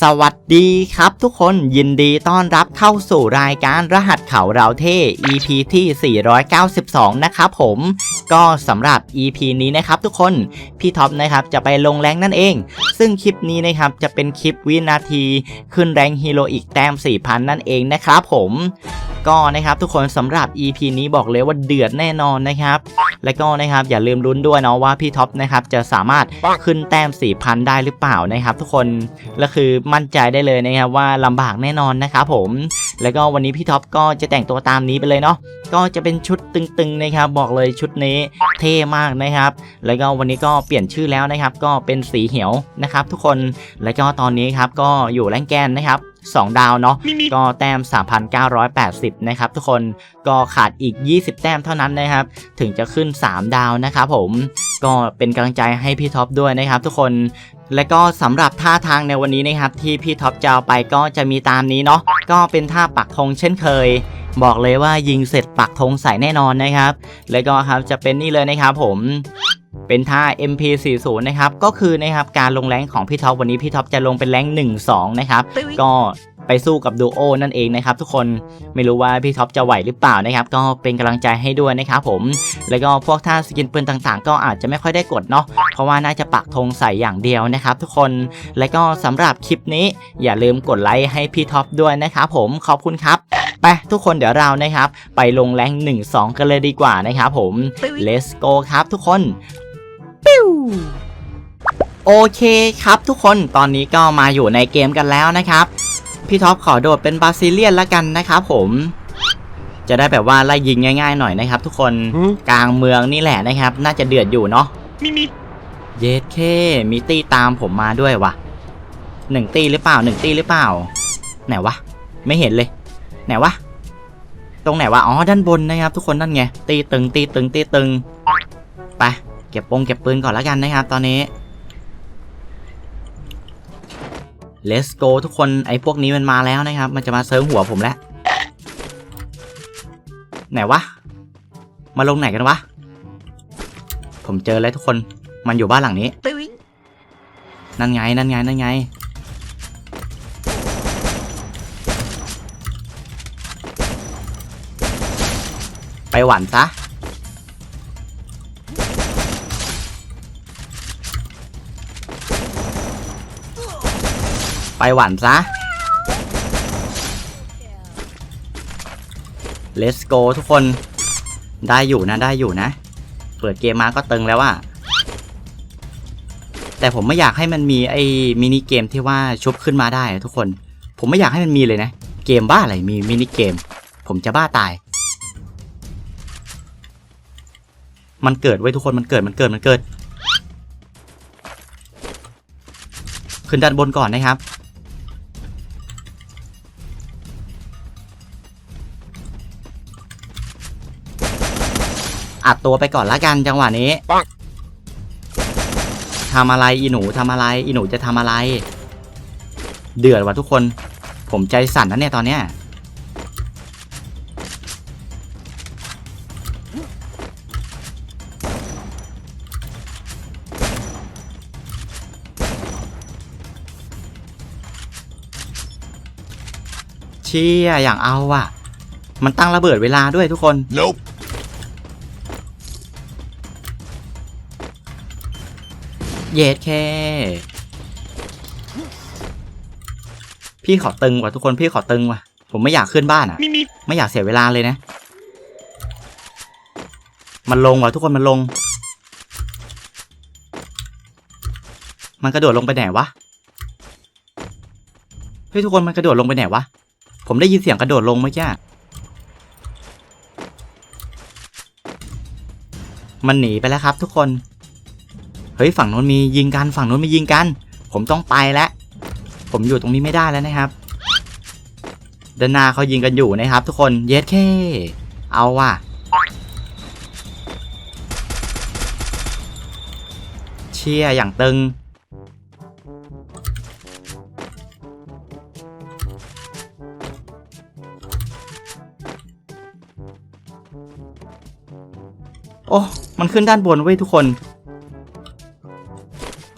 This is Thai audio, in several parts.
สวัสดีครับทุกคนยินดีต้อนรับเข้าสู่รายการรหัสเขาเราเท่ EP ที่ 492 นะครับผม ก็สำหรับ EP นี้นะครับทุกคน พี่ท็อปนะครับจะไปลงแรงนั่นเอง ซึ่งคลิปนี้นะครับจะเป็นคลิปวินาทีขึ้นแรงฮีโร่อีกแต้ม 4,000 นั่นเองนะครับผมก็นะครับทุกคนสำหรับ EP นี้บอกเลยว่าเดือดแน่นอนนะครับ และก็นะครับอย่าลืมลุ้นด้วยเนาะว่าพี่ท็อปนะครับจะสามารถขึ้นแต้ม 4,000 ได้หรือเปล่านะครับ ทุกคนและคือมั่นใจได้เลยนะครับว่าลำบากแน่นอนนะครับผม แล้วก็วันนี้พี่ท็อปก็จะแต่งตัวตามนี้ไปเลยเนาะก็จะเป็นชุดตึงๆนะครับ บอกเลยชุดนี้เท่มากนะครับ แล้วก็วันนี้ก็เปลี่ยนชื่อแล้วนะครับ ก็เป็นสีเหียวนะครับทุกคนแล้วก็ตอนนี้ครับก็อยู่แรงแกนนะครับ2 ดาวเนาะก็แต้ม 3,980 นะครับ ทุกคนก็ขาดอีก 20 แต้มเท่านั้นนะครับ ถึงจะขึ้น 3 ดาวนะครับผมก็เป็นกำลังใจให้พี่ท็อปด้วยนะครับทุกคนและก็สำหรับท่าทางในวันนี้นะครับที่พี่ท็อปจะเอาไปก็จะมีตามนี้เนาะก็เป็นท่าปักธงเช่นเคย บอกเลยว่ายิงเสร็จปักธงใส่แน่นอนนะครับ แล้วก็ครับจะเป็นนี่เลยนะครับผม เป็นท่า MP40 นะครับ ก็คือนะครับการลงแรงของพี่ท็อปวันนี้พี่ท็อปจะลงเป็นแรง1-2 นะครับ ก็ไปสู้กับดูโอนั่นเองนะครับทุกคนไม่รู้ว่าพี่ท็อปจะไหวหรือเปล่านะครับ ก็เป็นกำลังใจให้ด้วยนะครับผม แล้วก็พวกท่าสกินปืนต่างๆ ก็อาจจะไม่ค่อยได้กดเนาะเพราะว่าน่าจะปักธงใส่อย่างเดียวนะครับ ทุกคนแล้วก็สำหรับคลิปนี้ อย่าลืมกดไลค์ให้พี่ท็อปด้วยนะครับผมขอบคุณครับไปทุกคนเดี๋ยวเรานะครับ ไปลงแรง1-2 กันเลยดีกว่านะครับผม let's go ครับทุกคน ปิ้วโอเคครับทุกคนตอนนี้ก็มาอยู่ในเกมกันแล้วนะครับ พี่ท็อปขอโดดเป็นบาซิเลียนละกันนะครับผม จะได้แบบว่าไล่ยิงง่าย ๆ หน่อยนะครับ ทุกคนกลางเมืองนี่แหละนะครับ น่าจะเดือดอยู่เนาะมีมีเยสเคมีตีตามผมมาด้วยวะหนึ่งตีหรือเปล่าหนึ่งตีหรือเปล่า ไหนวะไม่เห็นเลย ไหนวะตรงไหนวะอ๋อด้านบนนะครับ ทุกคนนั่นไงตีตึงตีตึงตีตึงไป เก็บปงเก็บปืนก่อนแล้วกันนะครับ ตอนนี้ let's go ทุกคนไอ้พวกนี้มันมาแล้วนะครับ มันจะมาเซิร์ฟหัวผมแล้ว ไหนวะ มาลงไหนกันวะ ผมเจอแล้วทุกคนมันอยู่บ้านหลังนี้ นั่นไง นั่นไง นั่นไง ไปหวันซะ ไปหวันซะ let's go ทุกคน ได้อยู่นะได้อยู่นะ เปิดเกมมาก็ตึงแล้วอะแต่ผมไม่อยากให้มันมีไอ้มินิเกมที่ว่าชุบขึ้นมาได้ทุกคน ผมไม่อยากให้มันมีเลยนะ เกมบ้าอะไรมีมินิเกม ผมจะบ้าตาย มันเกิดไว้ทุกคนมันเกิดมันเกิดมันเกิด ขึ้นด้านบนก่อนนะครับ อัดตัวไปก่อนละกันจังหวะนี้ทำอะไรอีหนูทำอะไรอีหนูจะทำอะไร เดือดว่ะทุกคน ผมใจสั่นนะเนี่ยตอนเนี้ยเชี่ยอย่างเอาว่ะ มันตั้งระเบิดเวลาด้วยทุกคน Nope เยสแค่ พี่ขอตึงว่ะทุกคนพี่ขอตึงว่ะ ผมไม่อยากขึ้นบ้านอะ มีมีไม่อยากเสียเวลาเลยนะ มันลงว่ะทุกคนมันลง มันกระโดดลงไปไหนวะ เฮ้ยทุกคนมันกระโดดลงไปไหนวะ ผมได้ยินเสียงกระโดดลงเมื่อกี้มันหนีไปแล้วครับทุกคน เฮ้ยฝั่งนู้นมียิงกันฝั่งนู้นมียิงกัน ผมต้องไปแล้วผมอยู่ตรงนี้ไม่ได้แล้วนะครับด้านหน้าเขายิงกันอยู่นะครับ ทุกคนเยสเคเอาว่ะเชียอย่างตึงโอ้ มันขึ้นด้านบนเว้ยทุกคน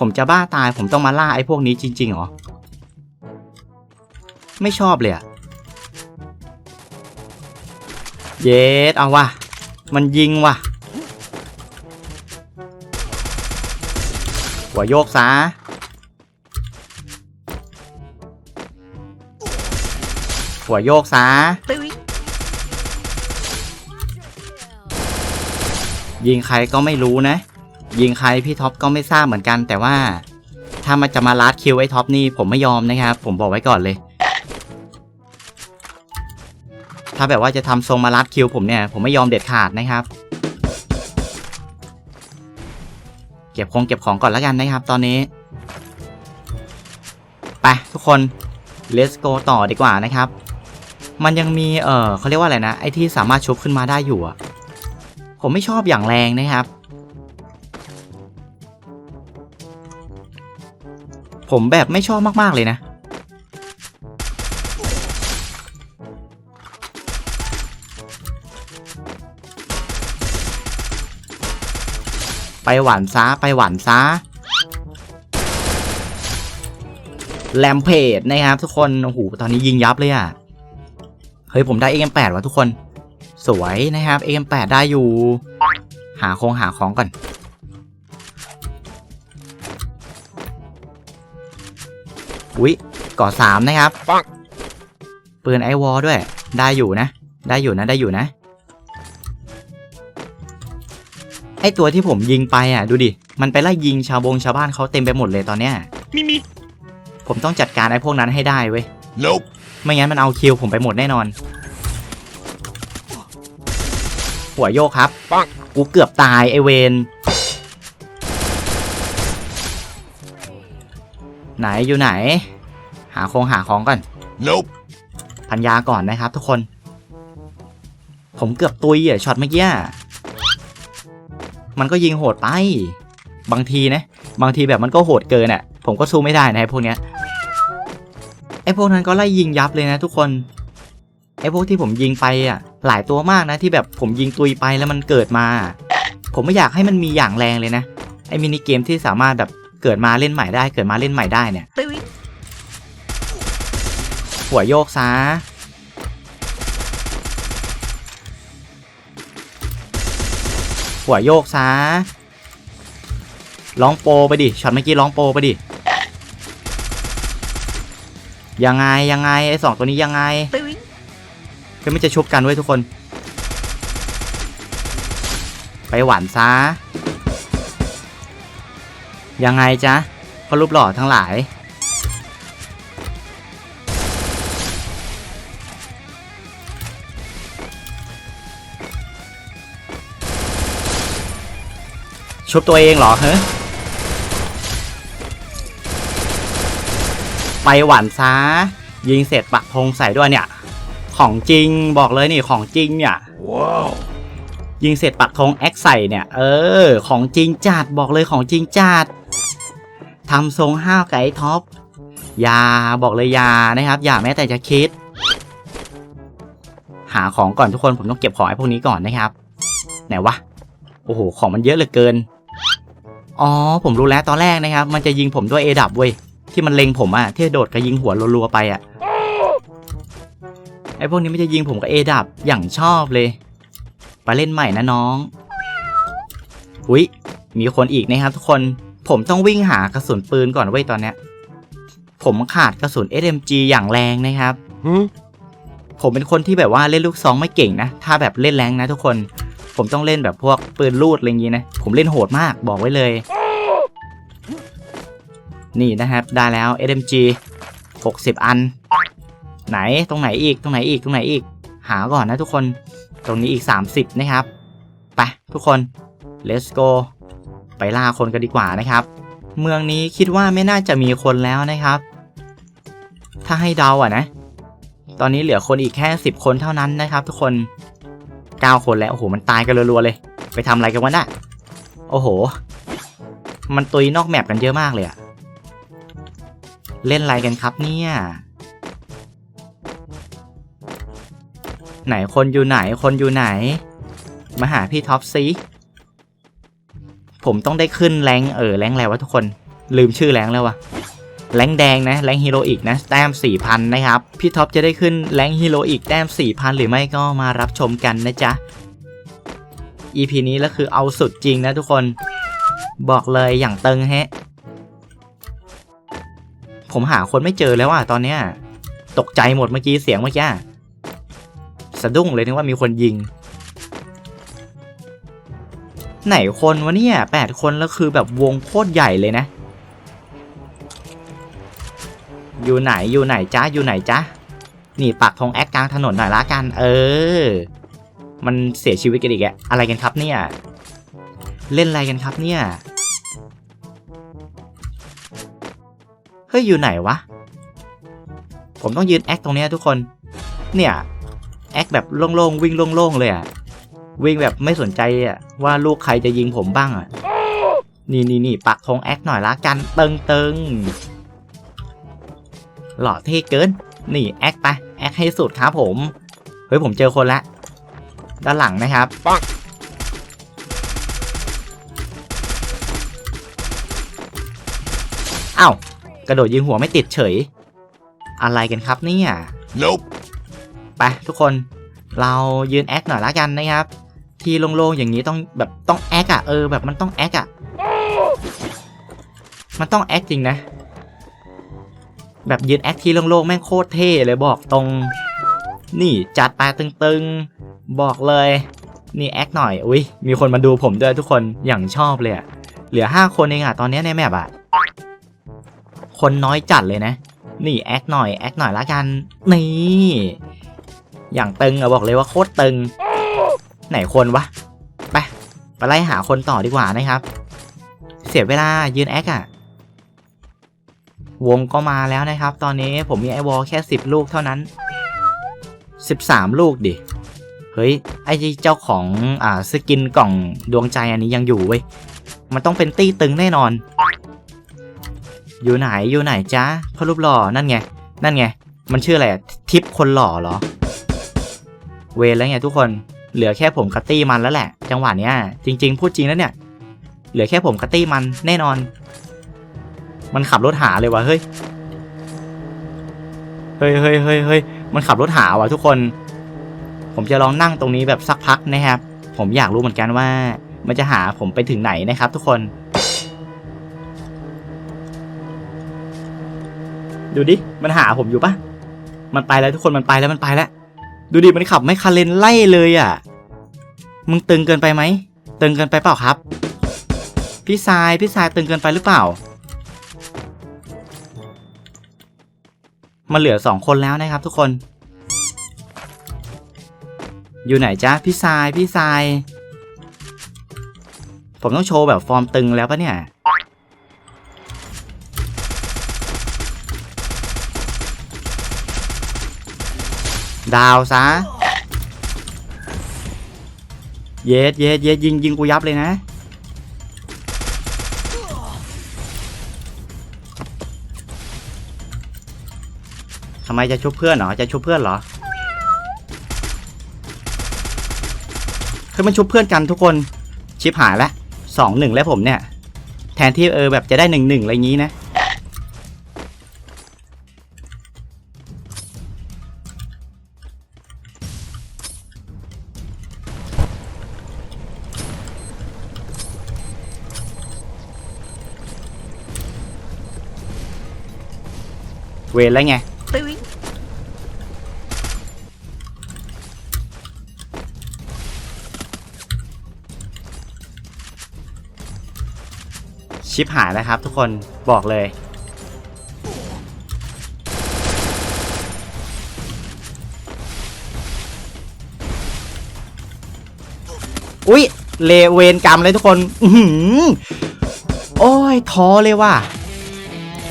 ผมจะบ้าตายผมต้องมาล่าไอ้พวกนี้จริงๆหรอ ไม่ชอบเลยอะเยสเอาว่ะ มันยิงว่ะ หัวโยกซะหัวโยกซะยิงใครก็ไม่รู้นะ ยิงใครพี่ท็อปก็ไม่ทราบเหมือนกัน แต่ว่า ถ้ามันจะมาลัดคิวไอ้ท็อปนี่ผมไม่ยอมนะครับ ผมบอกไว้ก่อนเลย ถ้าแบบว่าจะทำทรงมาลัดคิวผมเนี่ย ผมไม่ยอมเด็ดขาดนะครับ เก็บคงเก็บของก่อนแล้วกันนะครับ ตอนนี้ไปทุกคน let's go ต่อดีกว่านะครับ มันยังมี เออเขาเรียกว่าอะไรนะ ไอ้ที่สามารถชุบขึ้นมาได้อยู่อะผมไม่ชอบอย่างแรงนะครับ ผมแบบไม่ชอบมากๆเลยนะ ไปหวานซาไปหวานซาแลมเพจนะครับทุกคนโอ้โหตอนนี้ยิงยับเลยอะ่ะ เฮ้ยผมได้ AM8 ว่ะทุกคน สวยนะครับ AM8 ได้อยู่ หาคงหาของก่อน อุ๊ยก่อสามนะครับปังปืนไอวอลด้วย ได้อยู่นะ ได้อยู่นะ ได้อยู่นะ ไอตัวที่ผมยิงไปอะ ดูดิ มันไปไล่ยิงชาวบงชาวบ้านเขาเต็มไปหมดเลยตอนเนี้ย Me me. ผมต้องจัดการไอ้พวกนั้นให้ได้เว้ย Nope. ไม่งั้นมันเอาคิวผมไปหมดแน่นอน หัวโยกครับปังกูเกือบตายไอเวน ไหนอยู่ไหน หาคงหาของก่อน Nope. พันยาก่อนนะครับทุกคน ผมเกือบตุยอะช็อตเมื่อกี้อะมันก็ยิงโหดไป บางทีนะ บางทีแบบมันก็โหดเกินอะ ผมก็สู้ไม่ได้นะไอ้พวกเนี้ยไอ้พวกนั้นก็ไล่ยิงยับเลยนะทุกคนไอ้พวกที่ผมยิงไปอะ หลายตัวมากนะที่แบบผมยิงตุยไปแล้วมันเกิดมา ผมไม่อยากให้มันมีอย่างแรงเลยนะไอ้มินิเกมที่สามารถแบบ เกิดมาเล่นใหม่ได้ เกิดมาเล่นใหม่ได้เนี่ยหัวโยกซะหัวโยกซะร้องโปรไปดิช็อตเมื่อกี้ร้องโปรไปดิยังไงยังไงไอ้สองตัวนี้ยังไงก็ไม่จะชุบกันไว้ยทุกคน ไปหวานซะ ยังไงจ๊ะพ่อรูปหล่อทั้งหลาย ชุบตัวเองเหรอเฮ้ไปหวานซะยิงเสร็จปักธงใส่ด้วยเนี่ย ของจริงบอกเลยนี่ของจริงเนี่ย Wow. ยิงเสร็จปักธงแอคใส่เนี่ย เออ ของจริงจัดบอกเลยของจริงจัด ทำทรงห้าวไก่ท็อปอย่าบอกเลยอย่านะครับ อย่าแม้แต่จะคิด หาของก่อนทุกคนผมต้องเก็บของไอ้พวกนี้ก่อนนะครับ ไหนวะโอ้โหของมันเยอะเหลือเกินอ๋อผมรู้แล้วตอนแรกนะครับ มันจะยิงผมด้วยเอดับเว้ยที่มันเล็งผมอะที่โดดกระยิงหัวรัวๆไปอะไอ้พวกนี้มันจะยิงผมกับเอดับอย่างชอบเลย ไปเล่นใหม่นะน้องอุ้ยมีคนอีกนะครับทุกคน ผมต้องวิ่งหากระสุนปืนก่อนเว้ยตอนเนี้ย ผมขาดกระสุน SMG อย่างแรงนะครับ Hmm? ผมเป็นคนที่แบบว่าเล่นลูกซองไม่เก่งนะ ถ้าแบบเล่นแรงนะทุกคน ผมต้องเล่นแบบพวกปืนลูดอะไรอย่างงี้นะ ผมเล่นโหดมากบอกไว้เลย นี่นะครับ ได้แล้ว SMG 60 อัน ไหนตรงไหนอีกตรงไหนอีกตรงไหนอีก หาก่อนนะทุกคน ตรงนี้อีก 30 นะครับ ไปทุกคน let's go ไปล่าคนกันดีกว่านะครับ เมืองนี้คิดว่าไม่น่าจะมีคนแล้วนะครับ ถ้าให้เดาอะนะ ตอนนี้เหลือคนอีกแค่ 10 คนเท่านั้นนะครับ ทุกคน 9 คนแล้วโอ้โหมันตายกันรัวๆเลย ไปทำอะไรกันวะน่ะโอ้โห มันตุยนอกแมปกันเยอะมากเลยอะเล่นอะไรกันครับเนี่ยไหนคนอยู่ไหนคนอยู่ไหน มาหาพี่ท็อปซี ผมต้องได้ขึ้นแรงเออแรงแล้ววะทุกคนลืมชื่อแรงแล้ววะแรงแดงนะแรงฮีโร่อีกนะแต้ม4,000นะครับพี่ท็อปจะได้ขึ้นแรงฮีโร่อีกแต้ม4,000 หรือไม่ก็มารับชมกันนะจ๊ะ EP นี้แล้วคือเอาสุดจริงนะทุกคน บอกเลยอย่างตึงฮะ ผมหาคนไม่เจอแล้วอะตอนเนี้ย ตกใจหมดเมื่อกี้เสียงเมื่อกี้สะดุ้งเลยนึกว่ามีคนยิง ไหนคนวะเนี่ยแปดคนแล้วคือแบบวงโคตรใหญ่เลยนะ อยู่ไหนอยู่ไหนจ้าอยู่ไหนจ้านี่ปักธงแอคกลางถนนหน่อยละกัน เออ มันเสียชีวิตกันอีกอะอะไรกันครับเนี่ย เล่นอะไรกันครับเนี่ย เฮ้ยอยู่ไหนวะ ผมต้องยืนแอคตรงเนี้ยทุกคน เนี่ยแอคแบบโล่งๆวิ่งโล่งๆเลยอะ วิ่งแบบไม่สนใจอะว่าลูกใครจะยิงผมบ้างอะนี่นี่นี่ปักธงแอคหน่อยละกันตึงตึงหล่อเท่เกิน นี่แอคไปแอคให้สุดครับผม เฮ้ยผมเจอคนละด้านหลังนะครับปังอ้าวกระโดดยิงหัวไม่ติดเฉย อะไรกันครับเนี่ย Nope. ไปทุกคนเรายืนแอคหน่อยละกันนะครับ ที่โล่งๆอย่างนี้ต้องแบบต้องแอคอะเออแบบมันต้องแอคอะมันต้องแอคจริงนะ แบบยืนแอคที่โล่งๆแม่งโคตรเท่เลยบอกตรง นี่จัดไปตึงๆ บอกเลย นี่แอคหน่อย อุ้ยมีคนมาดูผมด้วยทุกคนอย่างชอบเลยอะเหลือห้าคนเองอะตอนนี้ในแมปอะคนน้อยจัดเลยนะ นี่แอคหน่อยแอคหน่อยละกัน นี่ อย่างตึงอะบอกเลยว่าโคตรตึง ไหนคนวะ ไปไปไล่หาคนต่อดีกว่านะครับ เสียเวลายืนแอคอะวงก็มาแล้วนะครับ ตอนนี้ผมมีไอวอลแค่ 10 ลูกเท่านั้น 13 ลูกดิ เฮ้ย ไอเจ้าของอ่าสกินกล่องดวงใจอันนี้ยังอยู่เว้ย มันต้องเป็นตี้ตึงแน่นอน อยู่ไหนอยู่ไหนจ้าพ่อรูปหล่อนั่นไง นั่นไง มันชื่ออะไรทิปคนหล่อเหรอ เวรแล้วไงทุกคน เหลือแค่ผมกับตี้มันแล้วแหละ จังหวะเนี้ย จริง ๆ พูดจริงแล้วเนี่ย เหลือแค่ผมกับตี้มันแน่นอน มันขับรถหาเลยวะเฮ้ยเฮ้ยเฮ้ยเฮ้ยเฮ้ยมันขับรถหาว่ะทุกคน ผมจะลองนั่งตรงนี้แบบสักพักนะครับ ผมอยากรู้เหมือนกันว่า มันจะหาผมไปถึงไหนนะครับ ทุกคน ดูดิ มันหาผมอยู่ปะมันไปแล้วทุกคน มันไปแล้ว มันไปแล้ว ดูดิมันขับไม่คาเลนไล่เลยอะ มึงตึงเกินไปไหมตึงเกินไปเปล่าครับ พี่ทรายพี่ทรายตึงเกินไปหรือเปล่ามันเหลือสองคนแล้วนะครับทุกคน อยู่ไหนจ๊ะพี่ทรายพี่ทราย ผมต้องโชว์แบบฟอร์มตึงแล้วปะเนี่ย ดาวซะ เย็ดเย็ดเย็ดยิงยิงกูยับเลยนะ ทำไมจะชุบเพื่อนเหรอ จะชุบเพื่อนเหรอคือมันชุบเพื่อนกันทุกคน ชิปหายแล้วสองหนึ่งแล้วผมเนี่ย แทนที่เออแบบจะได้หนึ่งหนึ่งอะไรงี้นะ วรแล้วไงชิปหายแล้วครับ ทุกคนบอกเลย อุ๊ย เลเวนกรรมเลยทุกคน อือหือโอ้ย ท้อเลยว่ะ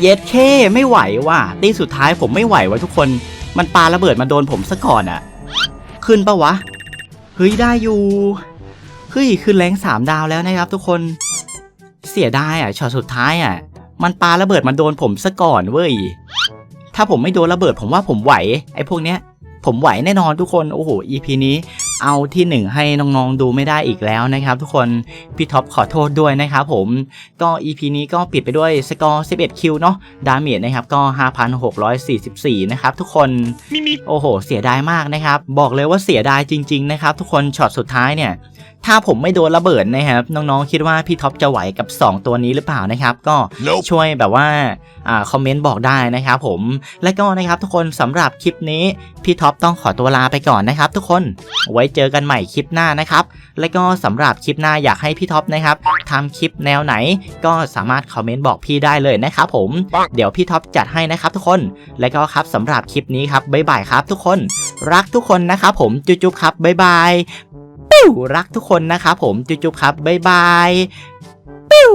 เย็ดเคไม่ไหวว่ะตีสุดท้ายผมไม่ไหวว่ะทุกคน มันปาระเบิดมาโดนผมซะก่อนอะขึ้นปะวะ เฮ้ยได้อยู่ เฮ้ยขึ้นแรงสามดาวแล้วนะครับทุกคน เสียดายอะช็อตสุดท้ายอะ มันปาระเบิดมาโดนผมซะก่อนเว้ย ถ้าผมไม่โดนระเบิดผมว่าผมไหว ไอ้พวกเนี้ย ผมไหวแน่นอนทุกคน โอ้โห EP นี้ เอาที่หนึ่งให้น้องๆดูไม่ได้อีกแล้วนะครับทุกคนพี่ท็อปขอโทษด้วยนะครับผมก็ EP นี้ก็ปิดไปด้วยสกอร์ 11 คิวเนาะดาเมจนะครับก็ 5,644 นะครับทุกคนโอ้โห เสียดายมากนะครับ บอกเลยว่าเสียดายจริง ๆ นะครับทุกคนช็อตสุดท้ายเนี่ย ถ้าผมไม่โดนระเบิดนะครับ น้องๆคิดว่าพี่ท็อปจะไหวกับ 2 ตัวนี้หรือเปล่านะครับ ก็ Nope ช่วยแบบว่าอ่าคอมเมนต์บอกได้นะครับผมและก็นะครับทุกคนสำหรับคลิปนี้พี่ท็อปต้องขอตัวลาไปก่อนนะครับ ทุกคนไว้เจอกันใหม่คลิปหน้านะครับ และก็สำหรับคลิปหน้าอยากให้พี่ท็อปนะครับทำคลิปแนวไหน ก็สามารถคอมเมนต์บอกพี่ได้เลยนะครับผมเดี๋ยวพี่ท็อปจัดให้นะครับ ทุกคนและก็ครับสำหรับคลิปนี้ครับบ๊ายบายครับ ทุกคน รักทุกคนนะครับผมจุ๊บๆครับบ๊ายบายปิ้ว รักทุกคนนะครับผมจุ๊บๆครับบ๊ายบายปิ้ว